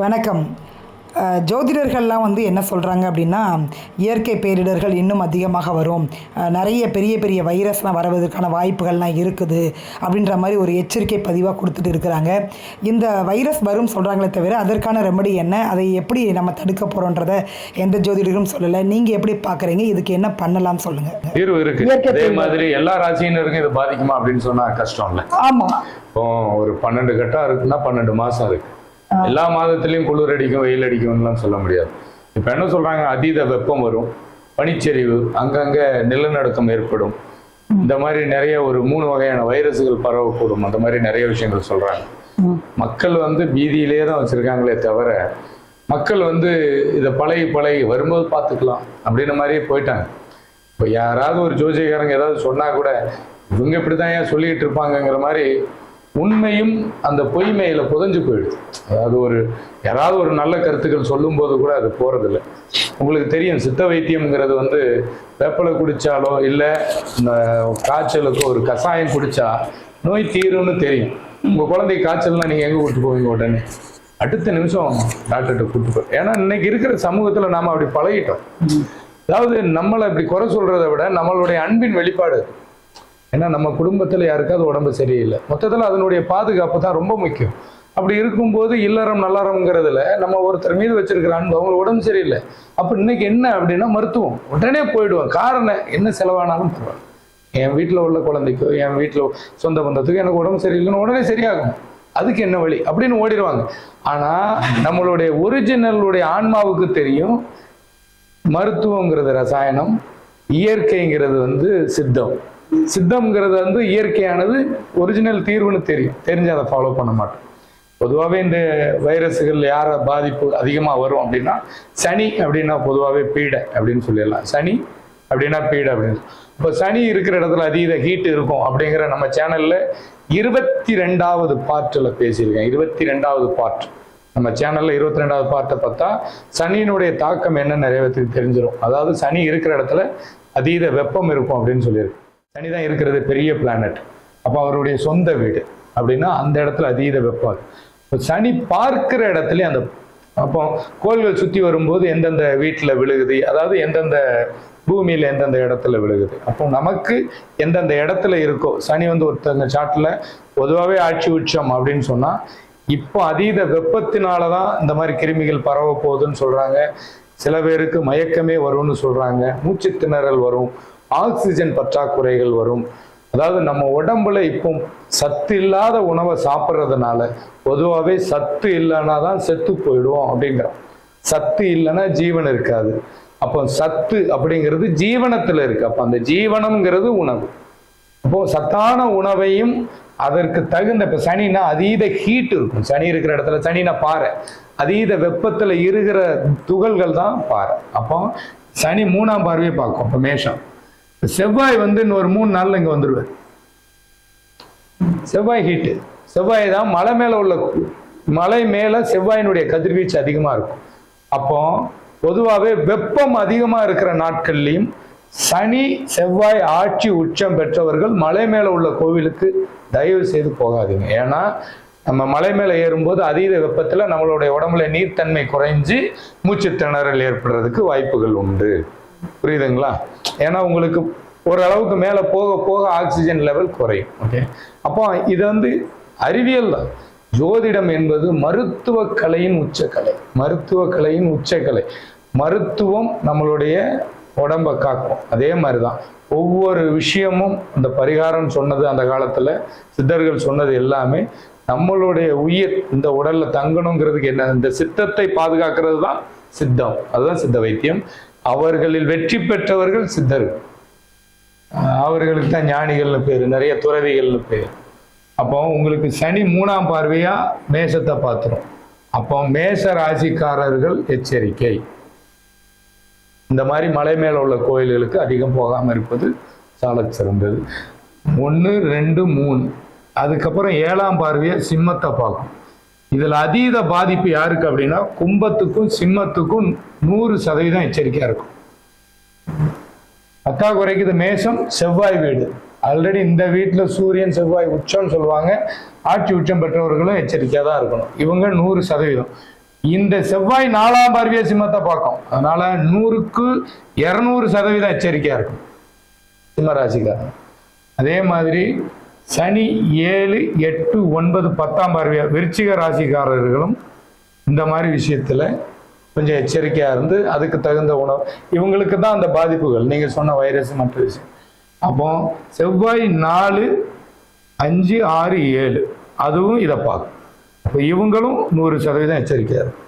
வணக்கம். ஜோதிடர்கள்லாம் வந்து என்ன சொல்கிறாங்க அப்படின்னா இயற்கை பேரிடர்கள் இன்னும் அதிகமாக வரும். நிறைய பெரிய பெரிய வைரஸ்லாம் வரவதற்கான வாய்ப்புகள்லாம் இருக்குது அப்படின்ற மாதிரி ஒரு எச்சரிக்கை பதிவாக கொடுத்துட்டு இருக்கிறாங்க. இந்த வைரஸ் வரும் சொல்கிறாங்களே தவிர அதற்கான ரெமடி என்ன? அதை எப்படி நம்ம தடுக்க போகிறோன்றத எந்த ஜோதிடரும் சொல்லலை. நீங்கள் எப்படி பார்க்குறீங்க இதுக்கு என்ன பண்ணலாம் சொல்லுங்கள் தீர்வு இருக்கு. இயற்கை அதே. மாதிரி எல்லா ராசியினருக்கும் இது பாதிக்குமா அப்படின்னு சொன்னா கஷ்டம் இல்ல. ஆமாம் இப்போ ஒரு பன்னெண்டு கட்டம் இருக்குன்னா பன்னெண்டு மாசம் இருக்கு. எல்லா மாதத்திலயும் குளிர் அடிக்கும் வெயில் அடிக்கும்லாம் சொல்ல முடியாது. இப்ப என்ன சொல்றாங்க? அதீத வெப்பம் வரும். பனிச்சரிவு அங்கங்க நிலநடுக்கம் ஏற்படும். இந்த மாதிரி நிறைய ஒரு மூணு வகையான வைரஸ்கள் பரவக்கூடும். அந்த மாதிரி நிறைய விஷயங்கள் சொல்றாங்க. மக்கள் வந்து பீதியிலே தான் வச்சிருக்காங்களே தவிர மக்கள் வந்து இதை பழகி பழகி வரும்போது பார்த்துக்கலாம் அப்படின்ற மாதிரியே போயிட்டாங்க. இப்போ யாராவது ஒரு ஜோசியக்காரங்க ஏதாவது சொன்னா கூட இவங்க இப்படிதான் ஏன் சொல்லிட்டு இருப்பாங்கங்கிற மாதிரி உண்மையும் அந்த பொய்மையில புதைஞ்சு போயிடுது. அதாவது ஒரு யாராவது ஒரு நல்ல கருத்துக்கள் சொல்லும்போது கூட அது போறதில்லை. உங்களுக்கு தெரியும் சித்த வைத்தியம்ங்கிறது வந்து வேப்பலை குடிச்சாலோ இல்லை இந்த காய்ச்சலுக்கு ஒரு கஷாயம் குடிச்சா நோய் தீரும்னு தெரியும். உங்க குழந்தைக்கு காய்ச்சல்னா நீங்க எங்க கூட்டு போவீங்க உடனே? அடுத்த நிமிஷம் டாக்டர்கிட்ட கூட்டு போ ஏன்னா இன்னைக்கு இருக்கிற சமூகத்துல நாம அப்படி பழகிட்டோம். அதாவது நம்மளை இப்படி குறை சொல்றதை விட நம்மளுடைய அன்பின் வெளிப்பாடு. ஏன்னா நம்ம குடும்பத்தில் யாருக்காவது உடம்பு சரியில்லை. மொத்தத்தில் அதனுடைய பாதுகாப்பு தான் ரொம்ப முக்கியம். அப்படி இருக்கும்போது இல்லறம் நல்லறம்ங்கிறதுல நம்ம ஒருத்தர் மீது வச்சிருக்கிற அன்பு அவங்களுக்கு உடம்பு சரியில்லை. அப்போ இன்னைக்கு என்ன அப்படின்னா மருத்துவம். உடனே போயிடுவோம் காரணம் என்ன? செலவானாலும் பரவாயில்ல. என் வீட்டில் உள்ள குழந்தைக்கோ என் வீட்டில் சொந்த பந்தத்துக்கோ எனக்கு உடம்பு சரியில்லைன்னு உடனே சரியாகும். அதுக்கு என்ன வழி? அப்படின்னு ஓடிடுவாங்க. ஆனால் நம்மளுடைய ஒரிஜினலுடைய ஆன்மாவுக்கு தெரியும் மருத்துவங்கிறது ரசாயனம் இயற்கைங்கிறது வந்து சித்தம். சித்தம்ங்கிறது வந்து இயற்கையானது ஒரிஜினல் தீர்வுன்னு தெரியும். தெரிஞ்சு அதை ஃபாலோ பண்ண மாட்டோம். பொதுவாகவே இந்த வைரஸுகள் யார பாதிப்பு அதிகமாக வரும் அப்படின்னா சனி அப்படின்னா பொதுவாகவே பீடை அப்படின்னு சொல்லிடலாம். சனி அப்படின்னா பீடை அப்படின்னு. இப்போ சனி இருக்கிற இடத்துல அதீத ஹீட் இருக்கும் அப்படிங்கிற நம்ம சேனல்ல இருபத்தி ரெண்டாவது பார்ட்டில் பேசியிருக்கேன். இருபத்தி ரெண்டாவது பார்ட் நம்ம சேனல்ல இருபத்தி ரெண்டாவது பார்ட்டை பார்த்தா சனியினுடைய தாக்கம் என்ன நிறைய பேருக்கு தெரிஞ்சிடும் அதாவது சனி இருக்கிற இடத்துல அதீத வெப்பம் இருக்கும் அப்படின்னு சொல்லியிருக்கு. சனி தான் இருக்கிறது பெரிய பிளானட் அப்போ அவருடைய சொந்த வீடு. அப்படின்னா அந்த இடத்துல அதீத வெப்பம். இப்போ சனி பார்க்கிற இடத்துல அந்த அப்போ கோள்கள் சுற்றி வரும்போது எந்தெந்த வீட்டில் விழுகுது? அதாவது எந்தெந்த பூமியில் எந்தெந்த இடத்துல விழுகுது? அப்போ நமக்கு எந்தெந்த இடத்துல இருக்கோ சனி வந்து ஒருத்தங்க சாட்டில் பொதுவாகவே ஆட்சி உச்சம் அப்படின்னு சொன்னால் இப்போ அதீத வெப்பத்தினால தான் இந்த மாதிரி கிருமிகள் பரவ போகுதுன்னு சொல்கிறாங்க சில பேருக்கு மயக்கமே வரும்னு சொல்கிறாங்க மூச்சு திணறல் வரும். ஆக்சிஜன் பற்றாக்குறைகள் வரும். அதாவது நம்ம உடம்புல இப்போ சத்து இல்லாத உணவை சாப்பிட்றதுனால பொதுவாகவே சத்து இல்லைன்னா தான் செத்து போயிடுவோம் அப்படிங்கிறோம். சத்து இல்லைன்னா ஜீவன் இருக்காது. அப்போ சத்து அப்படிங்கிறது ஜீவனத்தில் இருக்கு. அப்போ அந்த ஜீவனம்ங்கிறது உணவு. அப்போ சத்தான உணவையும் அதற்கு தகுந்த இப்போ சனினா அதீத ஹீட் இருக்கும். சனி இருக்கிற இடத்துல சனினா பாறை. அதீத வெப்பத்தில் இருக்கிற துகள்கள் தான் பாறை. அப்போ சனி மூணாம் பார்வையை பார்க்கும். இப்போ மேஷம். செவ்வாய் வந்து இன்னொரு மூணு நாளில் இங்கே வந்துடுவார் செவ்வாய் ஹீட்டு செவ்வாய் தான் மலை மேலே உள்ள மலை மேலே செவ்வாயினுடைய கதிர்வீச்சு அதிகமாக இருக்கும். அப்போ பொதுவாகவே வெப்பம் அதிகமாக இருக்கிற நாட்கள்லையும் சனி செவ்வாய் ஆட்சி உச்சம் பெற்றவர்கள் மலை மேலே உள்ள கோவிலுக்கு தயவு செய்து போகாதீங்க. ஏன்னா நம்ம மலை மேலே ஏறும்போது அதீத வெப்பத்தில் நம்மளுடைய உடம்புல நீர்த்தன்மை குறைஞ்சு மூச்சு திணறல் ஏற்படுறதுக்கு வாய்ப்புகள் உண்டு. புரியுதுங்களா? ஏன்னா உங்களுக்கு ஓரளவுக்கு மேலே போக போக ஆக்சிஜன் லெவல் குறையும். ஓகே அப்போ இது வந்து அறிவியல் தான். ஜோதிடம் என்பது மருத்துவ கலையின் உச்சக்கலை. மருத்துவ கலையின் உச்சக்கலை. மருத்துவம் நம்மளுடைய உடம்ப காக்கும். அதே மாதிரி தான் ஒவ்வொரு விஷயமும் அந்த பரிகாரம் சொன்னது அந்த காலத்தில் சித்தர்கள் சொன்னது எல்லாமே நம்மளுடைய உயிர் இந்த உடலில் தங்கணுங்கிறதுக்கு என்ன? இந்த சித்தத்தை பாதுகாக்கிறது தான் சித்தம். அதுதான் சித்த வைத்தியம். அவர்களில் வெற்றி பெற்றவர்கள் சித்தர்கள் அவர்களுக்கு தான் ஞானிகள்னு பேர் நிறைய துறவிகள்னு பேர். அப்போ உங்களுக்கு சனி மூணாம் பார்வையாக மேஷத்தை பார்த்துரும். அப்போ மேஷ ராசிக்காரர்கள் எச்சரிக்கை. இந்த மாதிரி மலை மேலே உள்ள கோயில்களுக்கு அதிகம் போகாமல் இருப்பது சால சிறந்தது. ஒன்று ரெண்டு மூணு. அதுக்கப்புறம் ஏழாம் பார்வையை சிம்மத்தை பார்க்கும். இதுல அதீத பாதிப்பு யாருக்கு அப்படின்னா கும்பத்துக்கும் சிம்மத்துக்கும் நூறு சதவீதம் எச்சரிக்கையா இருக்கும். பத்தாக்குறைக்கு இது மேஷம் செவ்வாய் வீடு. ஆல்ரெடி இந்த வீட்டில் சூரியன் செவ்வாய் உச்சம்னு சொல்லுவாங்க. ஆட்சி உச்சம் பெற்றவர்களும் எச்சரிக்கையா தான் இருக்கணும். இவங்க நூறு சதவீதம். இந்த செவ்வாய் நாலாம் பார்வைய சிம்மத்தை பார்க்கும். அதனால நூறுக்கு இருநூறு சதவீதம் எச்சரிக்கையா இருக்கும். சிம்ம ராசிக்காரன் அதே மாதிரி சனி ஏழு எட்டு ஒன்பது பத்தாம் பார்வையா விருச்சிக ராசிக்காரர்களும் இந்த மாதிரி விஷயத்தில் கொஞ்சம் எச்சரிக்கையாக இருந்து அதுக்கு தகுந்த உணவு. இவங்களுக்கு தான் அந்த பாதிப்புகள். நீங்கள் சொன்ன வைரஸ் மற்ற விஷயம். அப்போ செவ்வாய் நாலு அஞ்சு ஆறு ஏழு. அதுவும் இதை பார்க்கும். இப்போ இவங்களும் நூறு சதவீதம் எச்சரிக்கையாக இருக்கும்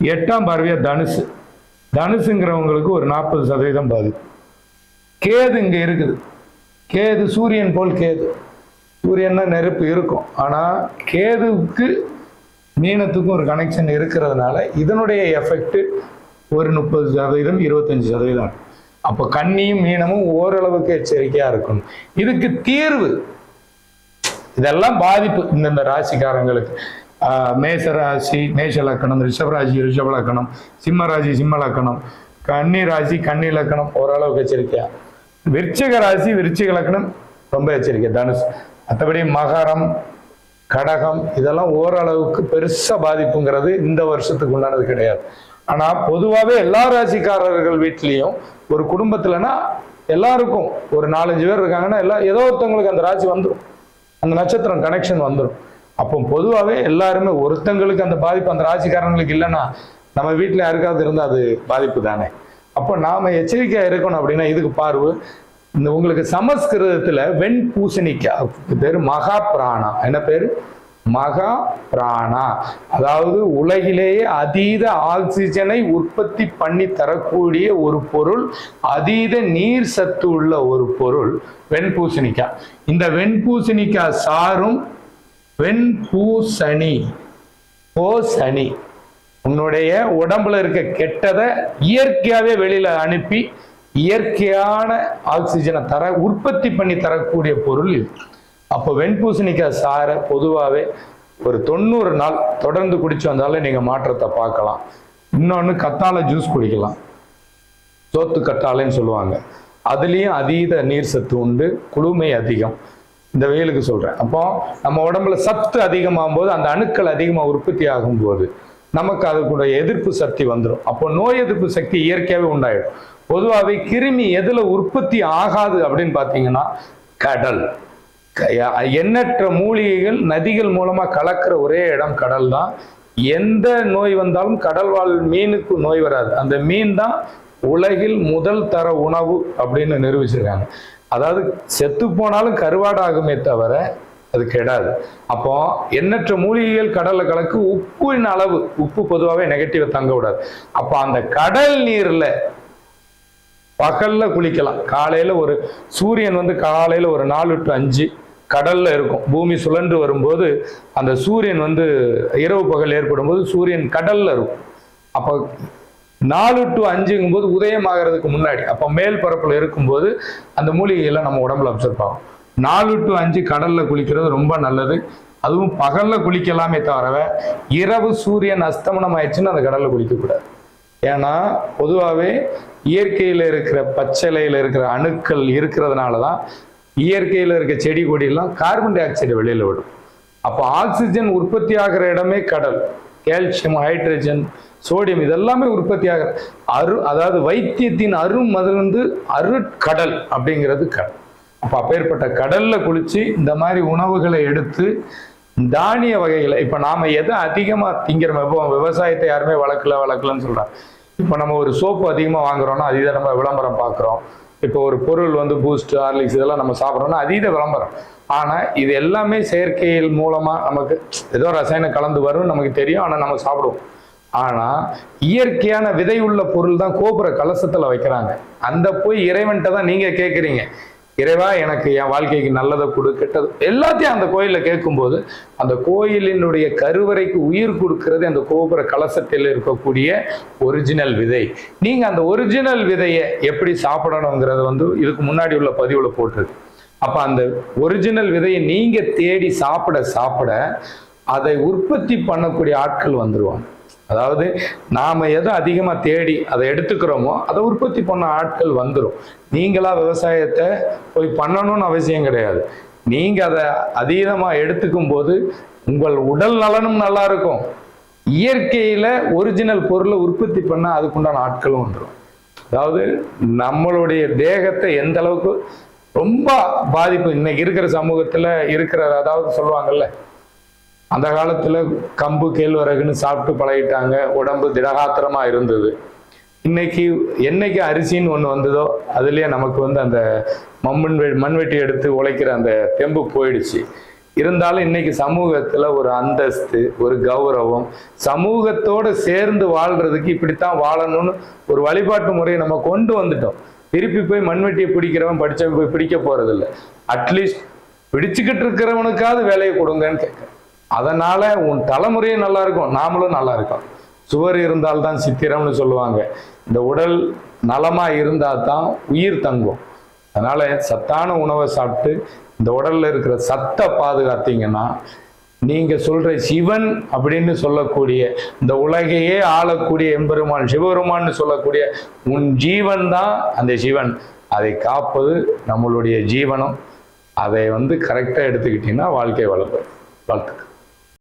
எட்டாம் பார்வையா தனுசு. தனுசுங்கிறவங்களுக்கு ஒரு நாற்பது சதவீதம் பாதிப்பு. கேது இங்கே இருக்குது. கேது சூரியன் போல் கேது. சூரியன்னா நெருப்பு இருக்கும். ஆனா கேதுவுக்கு மீனத்துக்கும் ஒரு கனெக்ஷன் இருக்கிறதுனால இதனுடைய எஃபெக்ட் ஒரு முப்பது சதவீதம் இருபத்தஞ்சு சதவீதம் அப்போ கன்னியும் மீனமும் ஓரளவுக்கு எச்சரிக்கையா இருக்கணும். இதுக்கு தீர்வு இதெல்லாம் பாதிப்பு இந்தந்த ராசிக்காரங்களுக்கு. மேச ராசி மேஷ லக்கணம் ரிஷபராசி ரிஷப லக்கணம் சிம்ம ராசி சிம்ம லக்கணம். கன்னி ராசி கன்னி லக்கணம் ஓரளவுக்கு எச்சரிக்கையா. விருச்சிக ராசி விருச்சிக லக்கணம் ரொம்ப எச்சரிக்கை. தனுஷ் மற்றபடி மகரம் கடகம் இதெல்லாம் ஓரளவுக்கு பெருசாக பாதிப்புங்கிறது இந்த வருஷத்துக்கு உண்டானது கிடையாது. ஆனால் பொதுவாகவே எல்லா ராசிக்காரர்கள் வீட்லேயும் ஒரு குடும்பத்தில்னா எல்லாருக்கும் ஒரு நாலஞ்சு பேர் இருக்காங்கன்னா எல்லா ஏதோ ஒருத்தவங்களுக்கு அந்த ராசி வந்துடும் அந்த நட்சத்திரம் கனெக்ஷன் வந்துடும் அப்போ பொதுவாகவே எல்லாருமே ஒருத்தங்களுக்கு அந்த பாதிப்பு அந்த ராசிக்காரங்களுக்கு இல்லைன்னா நம்ம வீட்டில் யாருக்காவது இருந்தால் அது பாதிப்பு தானே. அப்போ நாம் எச்சரிக்கையாக இருக்கணும் அப்படின்னா இதுக்கு பார்வை. இந்த உங்களுக்கு சமஸ்கிருதத்துல வெண் பூசணிக்கா பேரு மகா பிராணா என்ன பேரு? மகா பிராணா அதாவது உலகிலேயே அதீத ஆக்சிஜனை உற்பத்தி பண்ணி தரக்கூடிய ஒரு பொருள் அதீத நீர் சத்து உள்ள ஒரு பொருள் வெண்பூசணிக்காய். இந்த வெண்பூசணிக்காய் சாரும் வெண்பூசணி. பூசணி. உன்னுடைய உடம்புல இருக்க கெட்டதை இயற்கையாவே வெளியில அனுப்பி இயற்கையான ஆக்சிஜனை தர உற்பத்தி பண்ணி தரக்கூடிய பொருள் அப்போ வெண்பூசணிக்காய் சாரை பொதுவாகவே ஒரு தொண்ணூறு நாள் தொடர்ந்து குடிச்சு வந்தாலே நீங்கள் மாற்றத்தை பார்க்கலாம். இன்னொன்று கத்தாழை ஜூஸ் குடிக்கலாம். சோத்து கற்றாழைன்னு சொல்லுவாங்க. அதுலேயும் அதீத நீர் சத்து உண்டு குளுமை அதிகம். இந்த வெயிலுக்கு சொல்கிறேன் அப்போ நம்ம உடம்புல சத்து அதிகமாகும் போது அந்த அணுக்கள் அதிகமாக உற்பத்தி ஆகும்போது நமக்கு அதுக்குடைய எதிர்ப்பு சக்தி வந்துடும் அப்போ நோய் எதிர்ப்பு சக்தி இயற்கையாகவே உண்டாயிடும். பொதுவாகவே கிருமி எதில் உற்பத்தி ஆகாது அப்படின்னு பார்த்தீங்கன்னா கடல். க- எண்ணற்ற மூலிகைகள் நதிகள் மூலமாக கலக்கிற ஒரே இடம் கடல் தான். எந்த நோய் வந்தாலும் கடல் வாழ் மீனுக்கு நோய் வராது. அந்த மீன் தான் உலகில் முதல் தர உணவு அப்படின்னு நிரூபிச்சிருக்காங்க. அதாவது செத்து போனாலும் கருவாடாகுமே தவிர அது கெடாது. அப்போ எண்ணற்ற மூலிகைகள் கடலில் கலக்கு உப்பின் அளவு உப்பு பொதுவாகவே நெகட்டிவை தங்க விடாது அப்போ அந்த கடல் நீரில் பகல்ல குளிக்கலாம். காலையில ஒரு சூரியன் வந்து காலையில ஒரு நாலு டு அஞ்சு கடல்ல இருக்கும். பூமி சுழன்று வரும்போது அந்த சூரியன் வந்து இரவு பகல் ஏற்படும் போது சூரியன் கடல்ல இருக்கும். அப்போ நாலு டு அஞ்சுங்கும் போது உதயம் ஆகிறதுக்கு முன்னாடி அப்போ மேல் பரப்புல இருக்கும்போது அந்த மூலிகையெல்லாம் நம்ம உடம்புல அப்சர்வ் ஆகும் நாலு டு அஞ்சு கடல்ல குளிக்கிறது ரொம்ப நல்லது. அதுவும் பகல்ல குளிக்கலாமே தவிர இரவு சூரியன் அஸ்தமனம் ஆயிடுச்சுன்னு அந்த கடல்ல குளிக்கக்கூடாது. ஏன்னா பொதுவாகவே இயற்கையில் இருக்கிற பச்சைலையில் இருக்கிற அணுக்கள் இருக்கிறதுனால தான் இயற்கையில் இருக்க செடி கொடியெல்லாம் கார்பன் டை ஆக்சைடு வெளியில் விடும். அப்போ ஆக்சிஜன் உற்பத்தி ஆகிற இடமே கடல். கால்சியம் ஹைட்ரஜன் சோடியம் இதெல்லாமே உற்பத்தி ஆகிற அரு அதாவது வைத்தியத்தின் அருமதிலிருந்து அருட்கடல் அப்படிங்கிறது கடல். அப்போ அப்பேற்பட்ட கடலில் குளித்து இந்த மாதிரி உணவுகளை எடுத்து தானிய வகைகளை இப்போ நாம் எதை அதிகமாக திங்கிறோம் இப்போ விவசாயத்தை யாருமே வளர்க்கல வளர்க்கலன்னு சொல்கிறாங்க இப்போ நம்ம ஒரு சோப்பு அதிகமாக வாங்குறோம்னா அதீத நம்ம விளம்பரம் பார்க்குறோம். இப்போ ஒரு பொருள் வந்து பூஸ்ட் ஹார்லிக்ஸ் இதெல்லாம் நம்ம சாப்பிட்றோம்னா அதீத விளம்பரம். ஆனால் இது எல்லாமே செயற்கையில் மூலமாக நமக்கு ஏதோ ரசாயனம் கலந்து வரும் நமக்கு தெரியும். ஆனால் நம்ம சாப்பிடுவோம். ஆனால் இயற்கையான விதை உள்ள பொருள் தான் கோபுர கலசத்தில் வைக்கிறாங்க. அந்த போய் இறைவன்கிட்ட தான் நீங்கள் கேட்குறீங்க இறைவா எனக்கு என் வாழ்க்கைக்கு நல்லதை கொடு கெட்டது. எல்லாத்தையும் அந்த கோயிலில் கேட்கும்போது அந்த கோயிலினுடைய கருவறைக்கு உயிர் கொடுக்கிறது அந்த கோபுர கலசத்தில் இருக்கக்கூடிய ஒரிஜினல் விதை. நீங்கள் அந்த ஒரிஜினல் விதையை எப்படி சாப்பிடணுங்கிறத வந்து இதுக்கு முன்னாடி உள்ள பதிவில் போட்டிருக்கு. அப்போ அந்த ஒரிஜினல் விதையை நீங்கள் தேடி சாப்பிட சாப்பிட அதை உற்பத்தி பண்ணக்கூடிய ஆட்கள் வந்துடுவாங்க அதாவது நாம் எதை அதிகமாக தேடி அதை எடுத்துக்கிறோமோ அதை உற்பத்தி பண்ண ஆட்கள் வந்துடும் நீங்களாக விவசாயத்தை போய் பண்ணணும்னு அவசியம் கிடையாது. நீங்கள் அதை அதீதமாக எடுத்துக்கும் போது உங்கள் உடல் நலனும் நல்லா இருக்கும். இயற்கையில் ஒரிஜினல் பொருளை உற்பத்தி பண்ணால் அதுக்குண்டான ஆட்களும் வந்துடும் அதாவது நம்மளுடைய தேகத்தை எந்த அளவுக்கு ரொம்ப பாதிப்பு இன்னைக்கு இருக்கிற சமூகத்தில் இருக்கிற அதாவது சொல்லுவாங்கல்ல அந்த காலத்தில் கம்பு கேழ்வரகுன்னு சாப்பிட்டு பழகிட்டாங்க. உடம்பு திடகாத்திரமாக இருந்தது. இன்னைக்கு என்னைக்கு அரிசின்னு ஒன்று வந்ததோ அதுலேயே நமக்கு வந்து அந்த மம்மன் வெ- மண்வெட்டி எடுத்து உழைக்கிற அந்த தெம்பு போயிடுச்சு. இருந்தாலும் இன்னைக்கு சமூகத்தில் ஒரு அந்தஸ்து ஒரு கௌரவம் சமூகத்தோடு சேர்ந்து வாழ்கிறதுக்கு இப்படித்தான் வாழணும்னு ஒரு வழிபாட்டு முறையை நம்ம கொண்டு வந்துட்டோம். திருப்பி போய் மண்வெட்டியை பிடிக்கிறவன் படிச்சவன் போய் பிடிக்க போகிறதில்ல அட்லீஸ்ட் பிடிச்சுக்கிட்டு இருக்கிறவனுக்காவது வேலையை கொடுங்கன்னு கேட்குறேன். அதனால உன் தலைமுறையும் நல்லா இருக்கும் நாமளும் நல்லா இருக்கோம் சுவர் இருந்தால்தான் சித்திரம்னு சொல்லுவாங்க. இந்த உடல் நலமா இருந்தால் தான் உயிர் தங்கும். அதனால சத்தான உணவை சாப்பிட்டு இந்த உடல்ல இருக்கிற சத்தை பாதுகாத்தீங்கன்னா நீங்க சொல்ற சிவன் அப்படின்னு சொல்லக்கூடிய இந்த உலகையே ஆளக்கூடிய எம்பெருமான் சிவபெருமான்னு சொல்லக்கூடிய உன் ஜீவன் தான் அந்த சிவன். அதை காப்பது நம்மளுடைய ஜீவனம். அதை வந்து கரெக்டாக எடுத்துக்கிட்டீங்கன்னா வாழ்க்கை வளர்ப்பு. வாழ்த்துக்கள்.